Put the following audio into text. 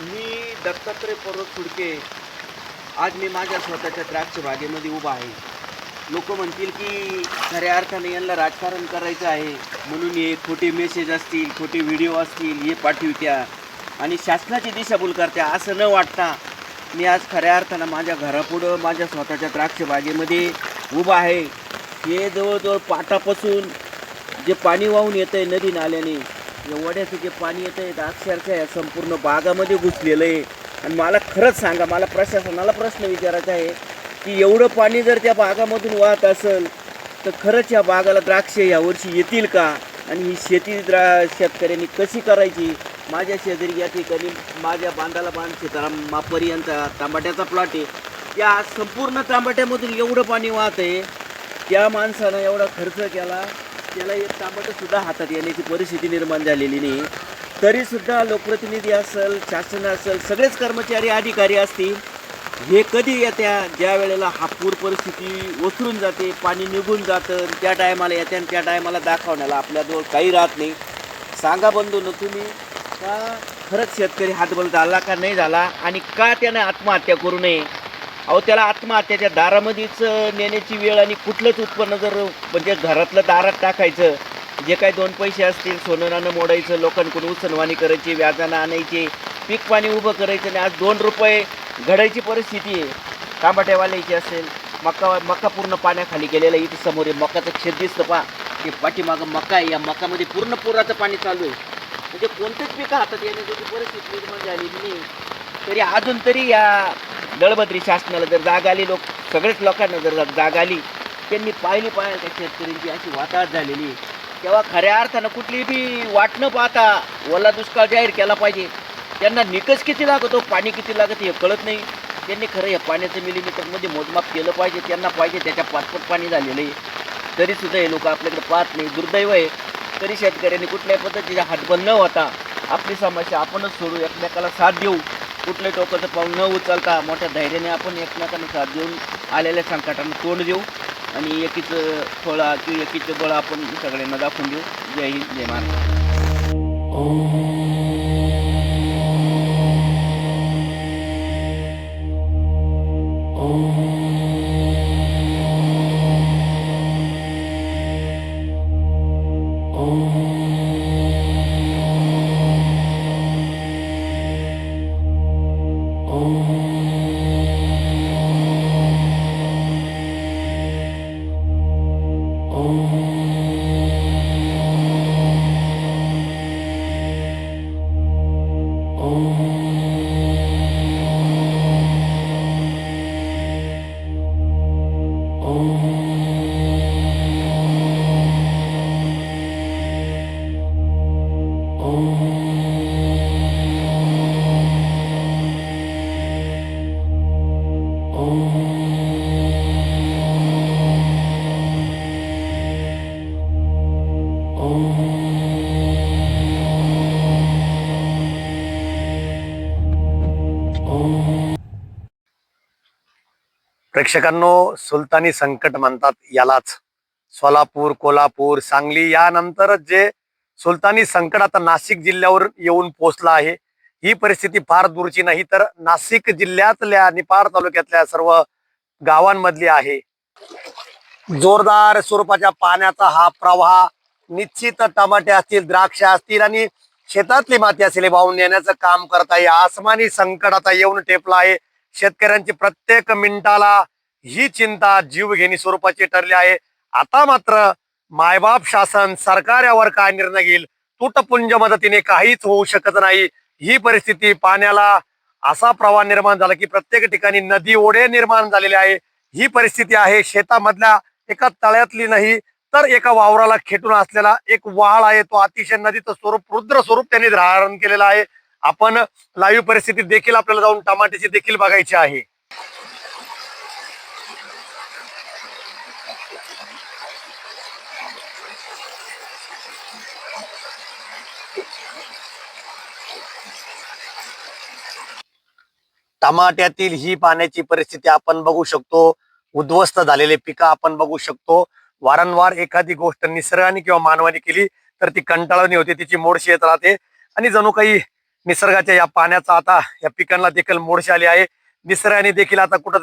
मी दत्तात्रय पर्वत फुडके आज मी माझ्या स्वतःच्या द्राक्ष बागेमध्ये उभा आहे. लोक म्हणतील की खऱ्या अर्थाने यांना राजकारण करायचं आहे. म्हणून हे खोटे मेसेज असतील खोटे व्हिडिओ असतील हे पाठवित्या. आणि शासनाची दिशाभूल करत्या असं न वाटता मी आज खऱ्या अर्थानं माझ्या घरापुढं माझ्या स्वतःच्या द्राक्ष बागेमध्ये उभा आहे. हे जवळजवळ पाटापासून जे पाणी वाहून येतं आहे नदी नाल्याने या वड्याचं जे पाणी येतं आहे अक्षरशः या संपूर्ण बागामध्ये घुसलेलं आहे. आणि मला खरंच सांगा मला प्रशासनाला प्रश्न विचारायचा आहे की एवढं पाणी जर त्या बागामधून वाहत असेल तर खरंच या बागाला द्राक्ष यावर्षी येतील का? आणि ही शेती द्रा शेतकऱ्यांनी कशी करायची? माझ्या शेजारी या ठिकाणी माझ्या बांधाला बांध सीताराम मापरी यांचा तांबाट्याचा प्लॉट आहे. त्या संपूर्ण तांबाट्यामधून एवढं पाणी वाहत आहे त्या माणसानं एवढा खर्च केला त्याला एक तांबटं सुद्धा हातात येण्याची परिस्थिती निर्माण झालेली नाही. तरीसुद्धा लोकप्रतिनिधी असेल शासन असेल सगळेच कर्मचारी अधिकारी असतील हे कधी येत्या ज्या वेळेला हा पूर परिस्थिती ओसरून जाते पाणी निघून जातं त्या टायमाला येत्या आणि त्या टायमाला दाखवण्याला आपल्याजवळ काही राहत नाही. सांगा बंधू न तुम्ही का खरंच शेतकरी हातबल झाला का नाही झाला? आणि का त्यानं आत्महत्या करू नये? अहो त्याला आत्महत्याच्या दारामध्येच नेण्याची वेळ आणि कुठलंच उत्पन्न जर म्हणजे घरातलं दारात टाकायचं जे काही दोन पैसे असतील सोनं नाणं मोडायचं लोकांकडून उसनवाणी करायची व्याजानं आणायचे पीक पाणी उभं करायचं आणि आज दोन रुपये घडायची परिस्थिती आहे. कांबाट्यावाल्याची असेल मका मका पूर्ण पाण्याखाली गेलेला इथं इथे समोर आहे. मकाचं क्षेत्र दिसतं पा ते पाठीमागं मका आहे. या मकामध्ये पूर्ण पुराचं पाणी चालू आहे. म्हणजे कोणतेच पिकं हातात येण्याची परिस्थिती निर्माण झालेली नाही. तरी अजून तरी या दळभद्री शासनाला जर जाग आली लोक सगळेच लोकांना जर जाग आली त्यांनी पाहिली पाहिजे त्या शेतकऱ्यांची अशी वाताहत झालेली आहे. तेव्हा खऱ्या अर्थानं कुठली बी वाट न पाहता ओला दुष्काळ जाहीर केला पाहिजे. त्यांना निकष किती लागतो पाणी किती लागत हे कळत नाही. त्यांनी खरं या पाण्याचं मिलीमीटरमध्ये मोजमाप केलं पाहिजे त्यांना पाहिजे त्याच्या पाचपट पाणी झालेलं आहे. तरीसुद्धा हे लोक आपल्याकडे पाहत नाही दुर्दैव आहे. तरी शेतकऱ्यांनी कुठल्याही पद्धतीचा हातबल न होता आपली समस्या आपणच सोडू एकमेकाला साथ देऊ. कुठले टोकाचं पाऊल न उचलता मोठ्या धैर्याने आपण एकमेकांना साथ देऊन आलेल्या संकटांना तोंड देऊ आणि एकीचं फळा किंवा एकीचं बळ आपण सगळ्यांना दाखवून देऊ. जय हिंद जय महाराष्ट्र. Oh. प्रेक्षकांनो सुलतानी संकट म्हणतात यालाच. सोलापूर कोल्हापूर सांगली यानंतरच जे सुलतानी संकट आता नाशिक जिल्ह्यावर येऊन पोचलं आहे ही परिस्थिती फार दूरची नाही तर नाशिक जिल्ह्यातल्या निपार तालुक्यातल्या सर्व गावांमधली आहे. जोरदार स्वरूपाच्या पाण्याचा हा प्रवाह निश्चित टमाटे असतील द्राक्ष असतील आणि शेतातली माती असेल हे वाहून नेण्याचं काम करत आहे. आसमानी संकट आता येऊन टेपला आहे. शेतकऱ्यांची प्रत्येक मिनिटाला ही चिंता जीवघेणी स्वरूपाची ठरली आहे. आता मात्र मायबाप शासन सरकार यावर काय निर्णय घेईल? तुटपुंज मदतीने काहीच होऊ शकत नाही. ही परिस्थिती पाण्याला असा प्रवाह निर्माण झाला की प्रत्येक ठिकाणी नदी ओढे निर्माण झालेले आहे. ही परिस्थिती आहे शेतामधल्या एका तळ्यातली नाही तर एका वावराला खेटून असलेला एक वाळ आहे. तो अतिशय नदीचं स्वरूप रुद्र स्वरूप त्यांनी धारण केलेलं आहे. आपण लाईव्ह परिस्थितीत देखील आपल्याला जाऊन टमाट्याची देखील बघायची आहे. टमाट्यातील ही पाण्याची परिस्थिती आपण बघू शकतो. उद्ध्वस्त झालेले पिकं आपण बघू शकतो. वारंवार एखादी गोष्ट निसर्गाने किंवा मानवाने केली तर ती कंटाळणी होते तिची मोडशी येत राहते. आणि जणू काही निसर्गाच्या या पाण्याचा आता या पिकांना देखील मोडशी आली आहे. निसर्गाने देखील आता कुठं